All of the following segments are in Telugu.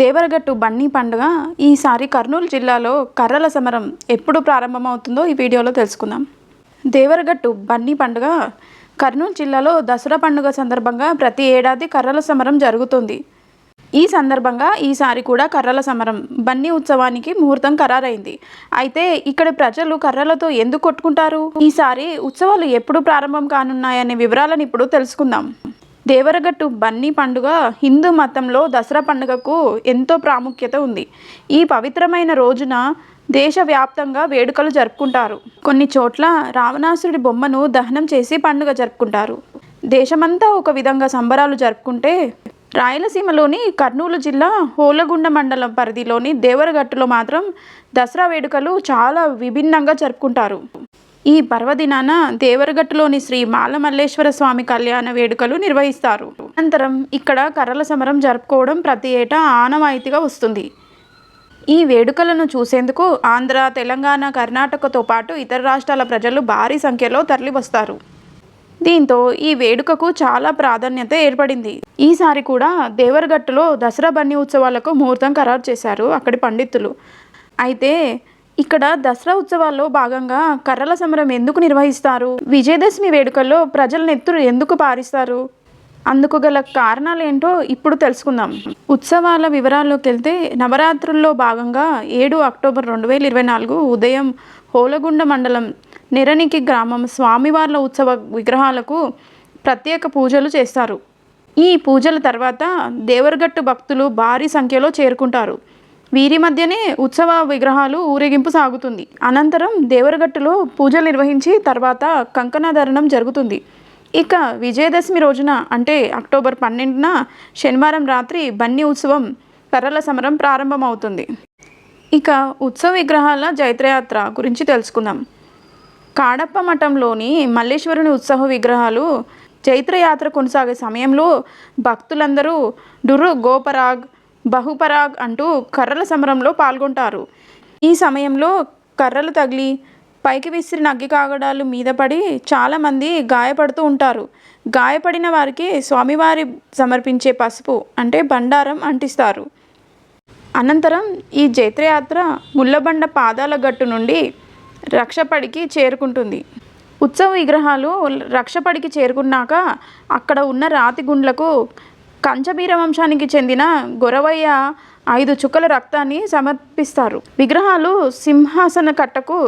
దేవరగట్టు బన్నీ పండుగ ఈసారి కర్నూలు జిల్లాలో కర్రల సమరం ఎప్పుడు ప్రారంభమవుతుందో ఈ వీడియోలో తెలుసుకుందాం. దేవరగట్టు బన్నీ పండుగ కర్నూలు జిల్లాలో దసరా పండుగ సందర్భంగా ప్రతి ఏడాది కర్రల సమరం జరుగుతుంది. ఈ సందర్భంగా ఈసారి కూడా కర్రల సమరం బన్నీ ఉత్సవానికి ముహూర్తం ఖరారైంది. అయితే ఇక్కడ ప్రజలు కర్రలతో ఎందుకు కొట్టుకుంటారు? ఈసారి ఉత్సవాలు ఎప్పుడు ప్రారంభం కానున్నాయనే వివరాలను ఇప్పుడు తెలుసుకుందాం. దేవరగట్టు బన్నీ పండుగ హిందూ మతంలో దసరా పండుగకు ఎంతో ప్రాముఖ్యత ఉంది. ఈ పవిత్రమైన రోజున దేశవ్యాప్తంగా వేడుకలు జరుపుకుంటారు. కొన్ని చోట్ల రావణాసురుడి బొమ్మను దహనం చేసి పండుగ జరుపుకుంటారు. దేశమంతా ఒక విధంగా సంబరాలు జరుపుకుంటే రాయలసీమలోని కర్నూలు జిల్లా హోలగుండ మండలం పరిధిలోని దేవరగట్టులో మాత్రం దసరా వేడుకలు చాలా విభిన్నంగా జరుపుకుంటారు. ఈ పర్వదినాన దేవరగట్టులోని శ్రీ మాలమల్లేశ్వర స్వామి కళ్యాణ వేడుకలు నిర్వహిస్తారు. అనంతరం ఇక్కడ కర్రల సమరం జరుపుకోవడం ప్రతి ఏటా ఆనవాయితీగా వస్తుంది. ఈ వేడుకలను చూసేందుకు ఆంధ్ర తెలంగాణ కర్ణాటకతో పాటు ఇతర రాష్ట్రాల ప్రజలు భారీ సంఖ్యలో తరలివస్తారు. దీంతో ఈ వేడుకకు చాలా ప్రాధాన్యత ఏర్పడింది. ఈసారి కూడా దేవరగట్టులో దసరా బన్నీ ఉత్సవాలకు ముహూర్తం ఖరారు చేశారు అక్కడి పండితులు. అయితే ఇక్కడ దసరా ఉత్సవాల్లో భాగంగా కర్రల సమరం ఎందుకు నిర్వహిస్తారు? విజయదశమి వేడుకల్లో ప్రజల నెత్తురు ఎందుకు పారిస్తారు? అందుకు గల కారణాలు ఏంటో ఇప్పుడు తెలుసుకుందాం. ఉత్సవాల వివరాల్లోకి వెళ్తే నవరాత్రుల్లో భాగంగా ఏడు అక్టోబర్ రెండు వేల ఇరవై నాలుగు ఉదయం హోలగుండ మండలం నిరనికి గ్రామం స్వామివార్ల ఉత్సవ విగ్రహాలకు ప్రత్యేక పూజలు చేస్తారు. ఈ పూజల తర్వాత దేవరగట్టు భక్తులు భారీ సంఖ్యలో చేరుకుంటారు. వీరి మధ్యనే ఉత్సవ విగ్రహాలు ఊరేగింపు సాగుతుంది. అనంతరం దేవరగట్టులో పూజలు నిర్వహించి తర్వాత కంకణాధరణం జరుగుతుంది. ఇక విజయదశమి రోజున అంటే అక్టోబర్ పన్నెండున శనివారం రాత్రి బన్నీ ఉత్సవం కర్రల సమరం ప్రారంభమవుతుంది. ఇక ఉత్సవ విగ్రహాల జైత్రయాత్ర గురించి తెలుసుకుందాం. కాడప్ప మఠంలోని మల్లేశ్వరుని ఉత్సవ విగ్రహాలు చైత్రయాత్ర కొనసాగే సమయంలో భక్తులందరూ డురు గోపరాగ్ బహుపరాగ్ అంటూ కర్రల సమరంలో పాల్గొంటారు. ఈ సమయంలో కర్రలు తగిలి పైకి విసిరిన అగ్గి కాగడాలు మీద పడి చాలామంది గాయపడుతూ ఉంటారు. గాయపడిన వారికి స్వామివారి సమర్పించే పసుపు అంటే బండారం అంటిస్తారు. అనంతరం ఈ జైత్రయాత్ర ముళ్ళబండ పాదాల గట్టు నుండి రక్షపడికి చేరుకుంటుంది. ఉత్సవ విగ్రహాలు రక్షపడికి చేరుకున్నాక అక్కడ ఉన్న రాతి గుండ్లకు కంచబీర వంశానికి చెందిన గొరవయ్య ఐదు చుక్కల రక్తాన్ని సమర్పిస్తారు. విగ్రహాలు సింహాసన కట్టకు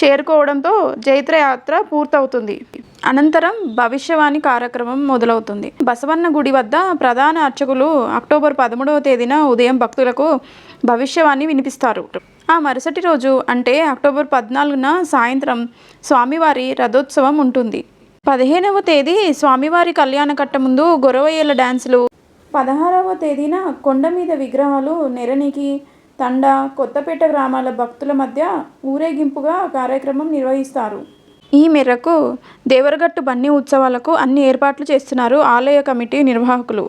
చేరుకోవడంతో జైత్రయాత్ర పూర్తవుతుంది. అనంతరం భవిష్యవాణి కార్యక్రమం మొదలవుతుంది. బసవన్న గుడి వద్ద ప్రధాన అర్చకులు అక్టోబర్ పదమూడవ తేదీన ఉదయం భక్తులకు భవిష్యవాణి వినిపిస్తారు. ఆ మరుసటి రోజు అంటే అక్టోబర్ పద్నాలుగున సాయంత్రం స్వామివారి రథోత్సవం ఉంటుంది. పదిహేనవ తేదీ స్వామివారి కళ్యాణ కట్ట ముందు గొరవయ్యల డ్యాన్సులు పదహారవ తేదీన కొండ మీద విగ్రహాలు నెరనికి తండ కొత్తపేట గ్రామాల భక్తుల మధ్య ఊరేగింపుగా కార్యక్రమం నిర్వహిస్తారు. ఈ మేరకు దేవరగట్టు బన్నీ ఉత్సవాలకు అన్ని ఏర్పాట్లు చేస్తున్నారు ఆలయ కమిటీ నిర్వాహకులు.